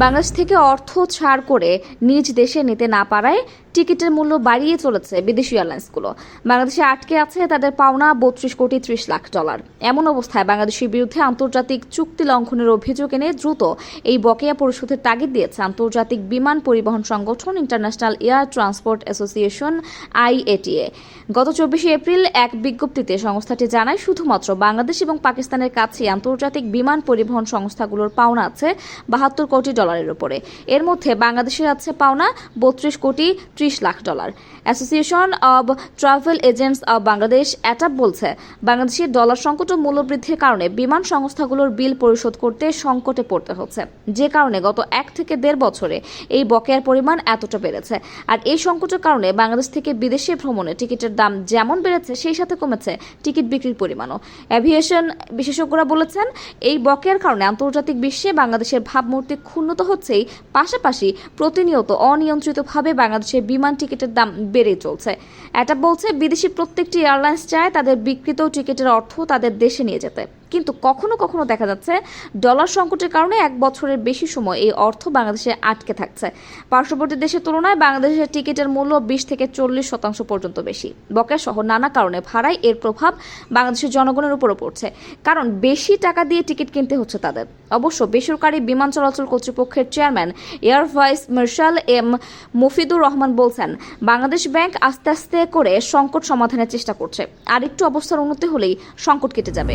বাংলাদেশ থেকে অর্থ ছাড় করে নিজ দেশে নিতে না পারায় টিকিটের মূল্য বাড়িয়ে চলেছে বিদেশি এয়ারলাইন্সগুলো। বাংলাদেশে আটকে আছে তাদের পাওনা বত্রিশ কোটি ত্রিশ লাখ ডলার। এমন অবস্থায় বাংলাদেশের বিরুদ্ধে আন্তর্জাতিক চুক্তি লঙ্ঘনের অভিযোগ এনে দ্রুত এই বকেয়া পরিশোধের তাগিদ দিয়েছে আন্তর্জাতিক বিমান পরিবহন সংগঠন international air transport association, IATA. গত চব্বিশে এপ্রিল এক বিজ্ঞপ্তিতে সংস্থাটি জানায়, শুধুমাত্র বাংলাদেশ এবং পাকিস্তানের কাছে আন্তর্জাতিক বিমান পরিবহন সংস্থাগুলোর পাওনা আছে বাহাত্তর কোটি ডলারের উপরে। এর মধ্যে বাংলাদেশের আছে পাওনা বত্রিশ কোটি ত্রিশ lakh dollar. Association of travel agents of Bangladesh ATAB বলছে, বাংলাদেশের ডলার সংকট ও মূল্যবৃদ্ধির কারণে বিমান সংস্থাগুলোর বিল পরিশোধ করতে সংকটে পড়তে হচ্ছে। যে কারণে গত এক থেকে দেড় বছরে এই বকেয়ার পরিমাণ এতটা বেড়েছে। আর এই সংকটের কারণে বাংলাদেশ থেকে বিদেশে ভ্রমণে টিকিটের দাম যেমন বেড়েছে, সেই সাথে কমেছে টিকিট বিক্রির পরিমাণও। অ্যাভিয়েশন বিশেষজ্ঞরা বলেছেন, এই বকেয়ার কারণে আন্তর্জাতিক বিশ্বে বাংলাদেশের ভাবমূর্তি ক্ষুণ্ণত হচ্ছেই। পাশাপাশি প্রতিনিয়ত অনিয়ন্ত্রিতভাবে বাংলাদেশের বিমান টিকিটের দাম বেড়ে চলছে। এটা বলছে বিদেশি প্রত্যেকটি এয়ারলাইন্স চায় তাদের বিকৃত টিকিটের অর্থ তাদের দেশে নিয়ে যেতে। কিন্তু কখনো কখনো দেখা যাচ্ছে ডলার সংকটের কারণে এক বছরের বেশি সময় এই অর্থ বাংলাদেশে আটকে থাকছে। পার্শ্ববর্তী দেশের তুলনায় বাংলাদেশের টিকিটের মূল্য বিশ থেকে চল্লিশ শতাংশ পর্যন্ত বেশি। বকেয়া সহ নানা কারণে ভাড়ায় এর প্রভাব বাংলাদেশের জনগণের উপরও পড়ছে। কারণ বেশি টাকা দিয়ে টিকিট কিনতে হচ্ছে তাদের। অবশ্য বেসরকারি বিমান চলাচল কর্তৃপক্ষের chairman, air vice marshal M Mufidur Rahman বলছেন, বাংলাদেশ ব্যাংক আস্তে আস্তে করে সংকট সমাধানের চেষ্টা করছে। আর একটু অবস্থার উন্নতি হলেই সংকট কেটে যাবে।